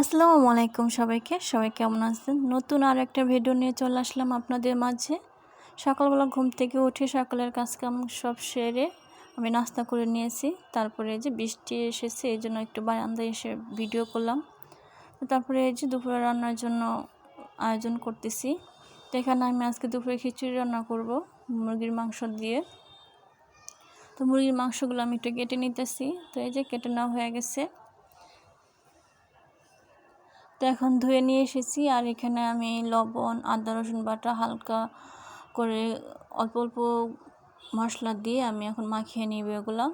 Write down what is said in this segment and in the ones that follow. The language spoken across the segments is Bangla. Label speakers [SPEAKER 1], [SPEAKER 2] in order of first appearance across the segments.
[SPEAKER 1] আসসালামু আলাইকুম সবাইকে। সবাই কেমন আছেন? নতুন আর একটা ভিডিও নিয়ে চলে আসলাম আপনাদের মাঝে। সকালবেলা ঘুম থেকে উঠে সকালের কাজকাম সব সেরে আমি নাস্তা করে নিয়েছি। তারপরে যে বৃষ্টি এসেছে, এই জন্য একটু বারান্দায় এসে ভিডিও করলাম। তারপরে এই যে দুপুরে রান্নার জন্য আয়োজন করতেছি। এখানে আমি আজকে দুপুরে খিচুড়ি রান্না করব, মুরগির মাংস দিয়ে। তো মুরগির মাংসগুলো আমি একটু কেটে নিতেছি। তো এই যে কেটে নেওয়া হয়ে গেছে। তো এখন ধুয়ে নিয়ে এসেছি। আর এখানে আমি লবণ, আদা, রসুন বাটা হালকা করে অল্প অল্প মশলা দিয়ে আমি এখন মাখিয়ে নিব এগুলো।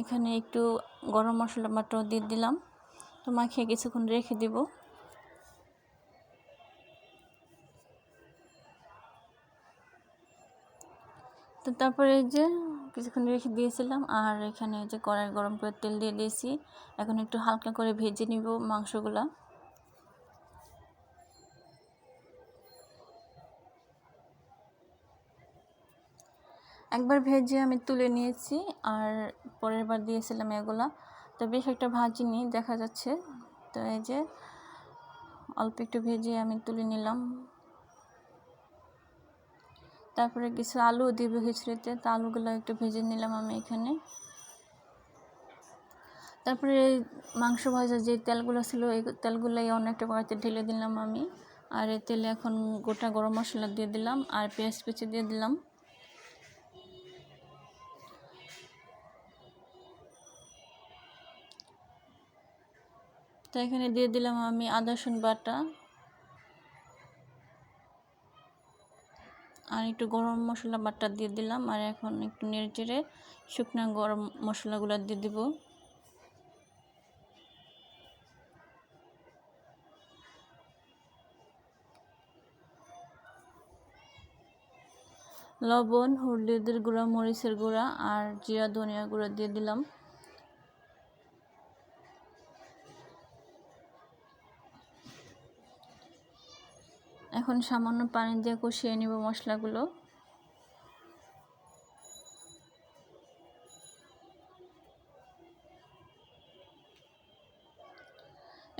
[SPEAKER 1] এখানে একটু গরম মশলা বাটাও দিয়ে দিলাম। তো মাখিয়ে কিছুক্ষণ রেখে দিব। তো তারপরে যে কিছুক্ষণ রেখে দিয়েছিলাম। আর এখানে যে কড়াই গরম করে তেল দিয়ে দিয়েছি, এখন একটু হালকা করে ভেজে নিব মাংসগুলা। একবার ভেজে আমি তুলে নিয়েছি, আর পরের বার দিয়েছিলাম এগুলা। তো বেশ একটা ভাজিনি দেখা যাচ্ছে। তো এই যে অল্প একটু ভেজে আমি তুলে নিলাম। তারপরে কিছু আলু দিব খিচুড়িতে তো আলুগুলো একটু ভেজে নিলাম আমি এখানে। তারপরে মাংস ভাজা যে তেলগুলো ছিল, এই তেলগুলোই অনেকটা কড়াইতে ঢেলে দিলাম আমি। আর এই তেলে এখন গোটা গরম মশলা দিয়ে দিলাম আর পেঁয়াজ কুচি দিয়ে দিলাম। তো এখানে দিয়ে দিলাম আমি আদা রসুন বাটা। আর একটু গরম মশলা বাটা দিয়ে দিলাম, আর এখন একটু নেড়ে চেড়ে শুকনো গরম মশলাগুলো দিয়ে দিব। লবণ, হলুদের গুঁড়া, মরিচের গুঁড়া আর জিরা, ধনিয়া গুঁড়া দিয়ে দিলাম। এখন সামান্য পানি দিয়ে কষিয়ে নিব মশলাগুলো।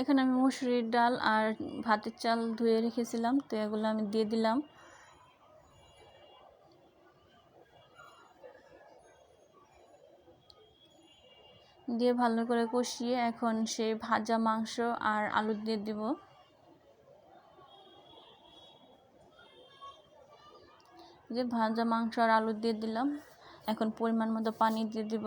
[SPEAKER 1] এখানে আমি মুসুরির ডাল আর ভাতের চাল ধুয়ে রেখেছিলাম, তো এগুলো আমি দিয়ে দিলাম। দিয়ে ভালো করে কষিয়ে এখন সেই ভাজা মাংস আর আলু দিয়ে দিব। যে ভাজা মাংস আর আলু দিয়ে দিলাম। এখন পরিমাণ মতো পানি দিয়ে দিব।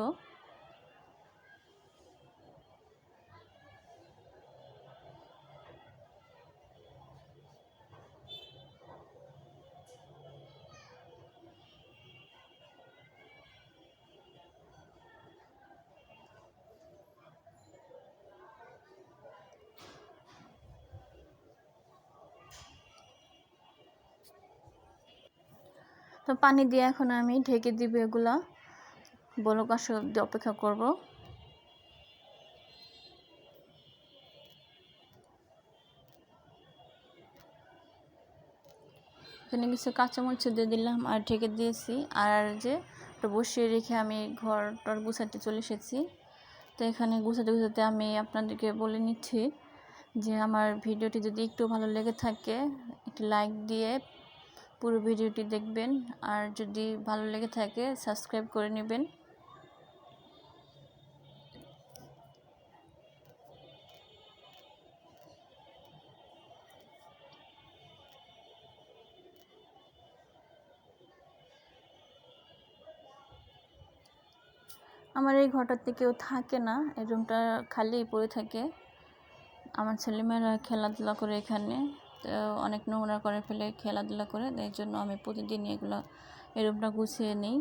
[SPEAKER 1] তো পানি দিয়ে এখন আমি ঢেকে দিব এগুলা। কাশ অব্দি অপেক্ষা করব। এখানে কিছু কাঁচামরিচ দিয়ে দিলাম আর ঢেকে দিয়েছি। আর যে বসিয়ে রেখে আমি ঘরটার গুছাতে চলে এসেছি। তো এখানে গুছাতে গুছাতে আমি আপনাদেরকে বলে নিচ্ছি যে আমার ভিডিওটি যদি একটু ভালো লেগে থাকে, একটি লাইক দিয়ে পুরো ভিডিওটি দেখবেন। আর যদি ভালো লেগে থাকে, সাবস্ক্রাইব করে নেবেন। আমার এই ঘরটাতে কেউ থাকে না, এই রুমটা খালি পড়ে থাকে। আমার ছেলেমেয়েরা খেলাধুলা করে এখানে। তো অনেক নোংরা করে ফেলে খেলাধুলা করে এর জন্য আমি প্রতিদিন এগুলো, এই রুমটা গুছিয়ে নিই।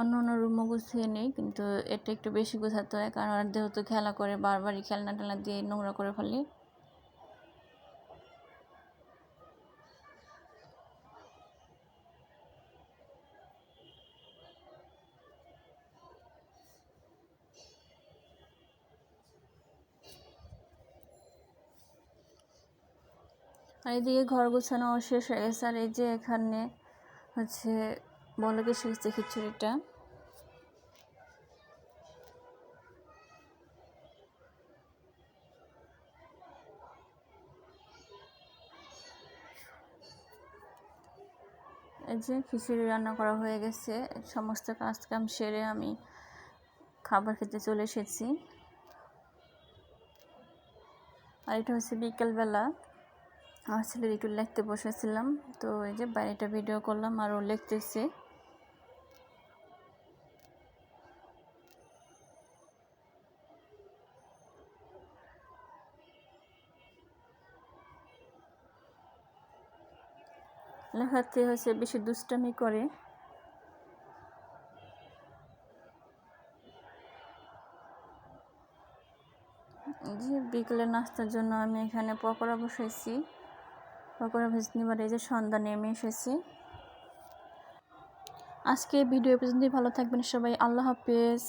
[SPEAKER 1] অন্য অন্য রুমও গুছিয়ে নিই, কিন্তু এটা একটু বেশি গুছাতে হয়, কারণ যেহেতু খেলা করে, বারবারই খেলনা টেলনা দিয়ে নোংরা করে ফেলি। আর এদিকে ঘর গোছানো শেষ হয়ে গেছে। আর এই যে এখানে হচ্ছে বলকে শিখছে খিচুড়িটা। এই যে খিচুড়ি রান্না করা হয়ে গেছে। সমস্ত কাজ কাম সেরে আমি খাবার খেতে চলে এসেছি। আর এটা হচ্ছে বিকেলবেলা। আমার ছেলের একটু লিখতে বসেছিলাম, তো এই যে বাইরেটা ভিডিও করলাম আর ও লিখতেছে। লেখাতে হয়েছে বেশি দুষ্টামি করে। যে বিকেলে নাস্তার জন্য আমি এখানে পকোড়া বসাইছি। পকোড়া ভেজে এই যে সন্ধ্যা নেমে এসেছি। আজকে ভিডিও পর্যন্তই, ভালো থাকবেন সবাই, আল্লাহ হাফেজ।